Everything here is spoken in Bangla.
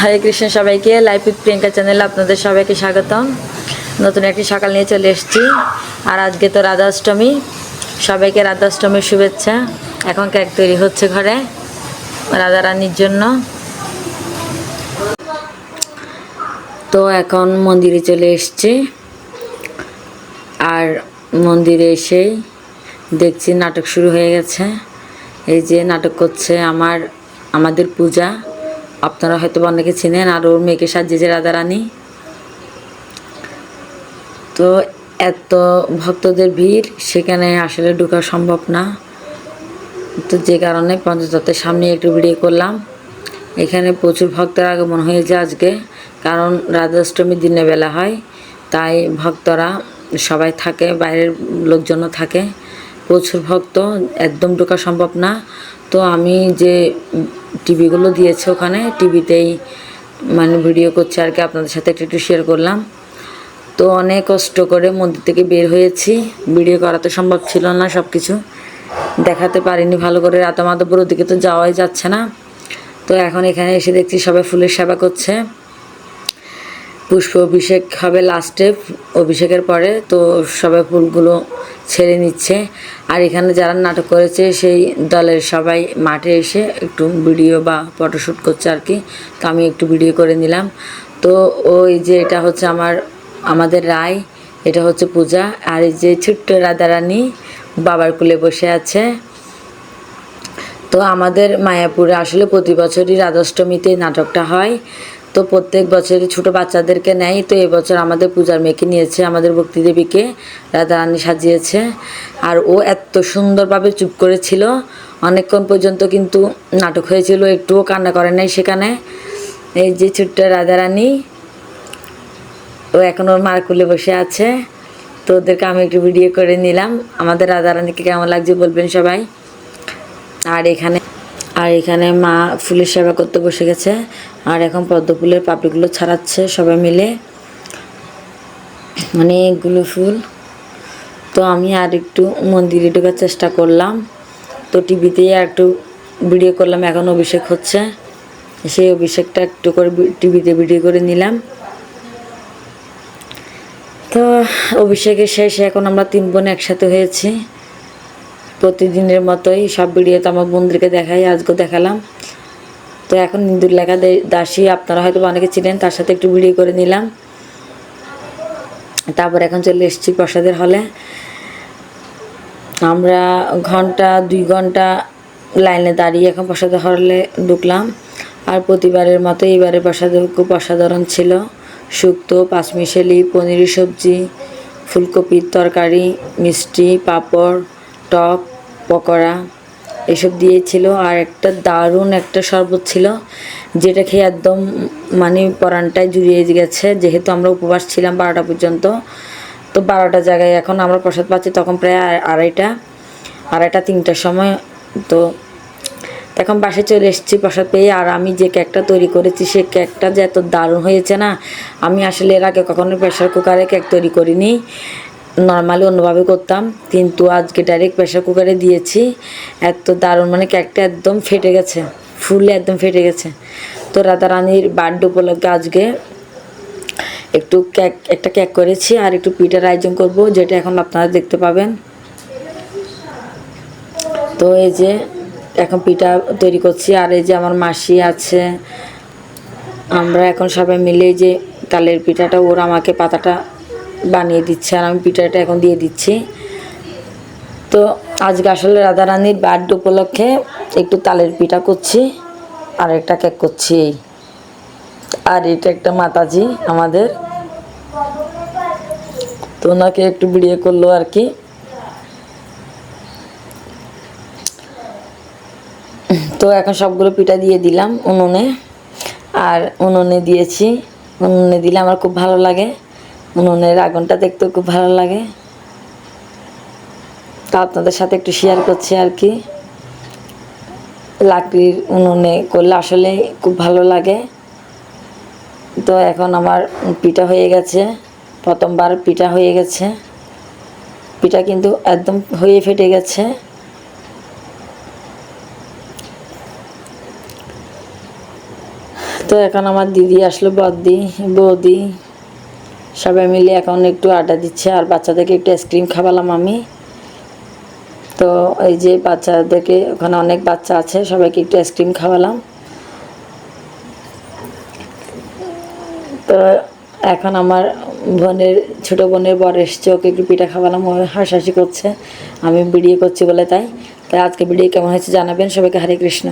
হরে কৃষ্ণ সবাইকে লাইফ উইথ প্রিয়াঙ্কা চ্যানেলে আপনাদের সবাইকে স্বাগতম। নতুন একটি সকাল নিয়ে চলে এসেছি। আর আজকে তো রাধাষ্টমী। সবাইকে রাধাষ্টমীর শুভেচ্ছা। এখন কেক তৈরি হচ্ছে ঘরে রাধা রানীর জন্য। তো এখন মন্দিরে চলে এসেছি। আর মন্দিরে এসেই দেখছি নাটক শুরু হয়ে গেছে। এই যে নাটক করছে আমার, আমাদের পূজা। আপনারা হয়তো অনেকে চিনেন আর ওর মেয়েকে সাজিয়েছে রাধারানী। তো এত ভক্তদের ভিড়, সেখানে আসলে ঢোকা সম্ভব না। তো যে কারণে পঞ্চতত্ত্বের সামনে একটু ভিডিও করলাম। এখানে প্রচুর ভক্তের আগমন হয়েছে আজকে, কারণ রাধাষ্টমীর দিনের বেলা হয়, তাই ভক্তরা সবাই থাকে, বাইরের লোকজনও থাকে। প্রচুর ভক্ত, একদম ঢোকা সম্ভব না। তো আমি যে টিভিগুলো দিয়েছে ওখানে, টিভিতেই মানে ভিডিও করছে আর কি, আপনাদের সাথে একটু একটু শেয়ার করলাম। তো অনেক কষ্ট করে মন্দির থেকে বের হয়েছি। ভিডিও করা তো সম্ভব ছিল না সব কিছু দেখাতে পারিনি ভালো করে। রাতা ওদিকে তো যাওয়াই যাচ্ছে না। তো এখন এখানে এসে দেখছি সবাই ফুলের সেবা করছে। পুষ্প অভিষেক হবে লাস্টে অভিষেকের পরে, তো সবাই ফুলগুলো ছেড়ে নিচ্ছে। আর এখানে যারা নাটক করেছে, সেই দলের সবাই মাঠে এসে একটু ভিডিও বা ফটোশ্যুট করছে আর কি। তো আমি একটু ভিডিও করে নিলাম। তো ওই যে এটা হচ্ছে আমার, আমাদের রায়, এটা হচ্ছে পূজা। আর এই যে ছোট্ট রাধারানী বাবার কুলে বসে আছে। তো আমাদের মায়াপুরে আসলে প্রতি বছরই রাধাষ্টমীতে নাটকটা হয়। তো প্রত্যেক বছরই ছোট বাচ্চাদেরকে নেয়। তো এবছর আমাদের পূজার মেয়েকে নিয়েছে, আমাদের ভক্তি দেবীকে রাধারানী সাজিয়েছে। আর ও এত সুন্দরভাবে চুপ করেছিল। অনেকক্ষণ পর্যন্ত কিন্তু নাটক হয়েছিল, একটুও কান্না করে নাই সেখানে। এই যে ছোট্ট রাধারানী, ও এখন ওর মার কুলে বসে আছে। তো ওদেরকে আমি একটু ভিডিও করে নিলাম। আমাদের রাধারানীকে কেমন লাগছে বলবেন সবাই। আর এখানে আর এখানে মা ফুলের সেবা করতে বসে গেছে। আর এখন পদ্ম ফুলের পাপড়িগুলো ছাড়াচ্ছে সবাই মিলে। অনেকগুলো ফুল। তো আমি আর একটু মন্দিরে ঢোকার চেষ্টা করলাম। তো টিভিতেই আর একটু ভিডিও করলাম, এখন অভিষেক হচ্ছে। সেই অভিষেকটা একটু করে টিভিতে ভিডিও করে নিলাম। তো অভিষেকের শেষে, এখন আমরা তিন বোন একসাথে হয়েছি। প্রতিদিনের মতোই সব ভিডিওতে আমার বন্ধুদেরকে দেখাই, আজকেও দেখালাম। তো এখন ইন্দুর লেখা দাসী, আপনারা হয়তো অনেকে ছিলেন তার সাথে একটু ভিডিও করে নিলাম। তারপর এখন চলে এসেছি প্রসাদের হলে আমরা ঘণ্টা, দুই ঘণ্টা লাইনে দাঁড়িয়ে এখন প্রসাদের হলে ঢুকলাম। আর প্রতিবারের মতো এইবারে প্রসাদের খুব অসাধারণ ছিল। শুক্তো, পাঁচমিশালি পনির সবজি, ফুলকপির তরকারি, মিষ্টি, পাঁপড় টক, পকোড়া, এসব দিয়েছিল। আর একটা দারুণ একটা শরবত ছিল, যেটা খেয়ে একদম মানে পরানটায় জুড়িয়ে গেছে। যেহেতু আমরা উপবাস ছিলাম বারোটা পর্যন্ত, তো বারোটা জায়গায় এখন আমরা প্রসাদ পাচ্ছি তখন প্রায় আড়াইটা আড়াইটা, তিনটার সময়। তো এখন বাসে চলে এসেছি প্রসাদ পেয়ে, আর আমি যে কেকটা তৈরি করেছি সে কেকটা যে এত দারুণ হয়েছে না, আমি আসলে এর আগে কখনো প্রেশার কুকারে কেক তৈরি করিনি। নর্মালি অন্যভাবে করতাম, কিন্তু আজকে ডাইরেক্ট প্রেশার কুকারে দিয়েছি। এত দারুণ মানে কেকটা একদম ফেটে গেছে ফুলে একদম ফেটে গেছে। তো রানীর বার্থডে উপলক্ষে আজকে একটু কেক একটা কেক করেছি আর একটু পিঠার আয়োজন করব, যেটা এখন আপনারা দেখতে পাবেন। তো এই যে এখন পিঠা তৈরি করছি, আর এই যে আমার মাসি আছে, আমরা এখন সবাই মিলে যে তালের পিঠাটা, ওর আমাকে পাতাটা বানিয়ে দিচ্ছে আর আমি পিঠাটা এখন দিয়ে দিচ্ছি। তো আজকে আসলে রাধারানীর বার্থডে উপলক্ষে একটু তালের পিঠা করছি আর একটা কেক করছি আর এটা একটা মাতাজি আমাদের। তো ওনাকে একটু ভিডিও করল আর কি। তো এখন সবগুলো পিঠা দিয়ে দিলাম উনুনে। আর উনুনে দিয়েছি। উনুনে দিলে আমার খুব ভালো লাগে। উনুনের আগুনটা দেখতেও খুব ভালো লাগে। তা আপনাদের সাথে একটু শেয়ার করছি আর কি। লাকড়ির উনুনে করলে আসলে খুব ভালো লাগে। তো এখন আমার পিঠা হয়ে গেছে। প্রথমবার পিঠা হয়ে গেছে। পিঠা কিন্তু একদম হয়ে ফেটে গেছে। তো এখন আমার দিদি আসলো বদ্দি বৌদি। সবাই মিলে এখন একটু আড্ডা দিচ্ছে আর বাচ্চাদেরকে একটু আইসক্রিম খাওয়ালাম আমি। তো এই যে বাচ্চাদেরকে ওখানে অনেক বাচ্চা আছে, সবাইকে একটু আইসক্রিম খাওয়ালাম। তো এখন আমার বোনের, ছোট বোনের বর এসছে, ওকে একটু পিঠা খাওয়ালাম, ও হাসাহাসি করছে। আমি ভিডিও করছি বলে তাই। তাই আজকে ভিডিও কেমন হয়েছে জানাবেন সবাইকে, হরে কৃষ্ণ।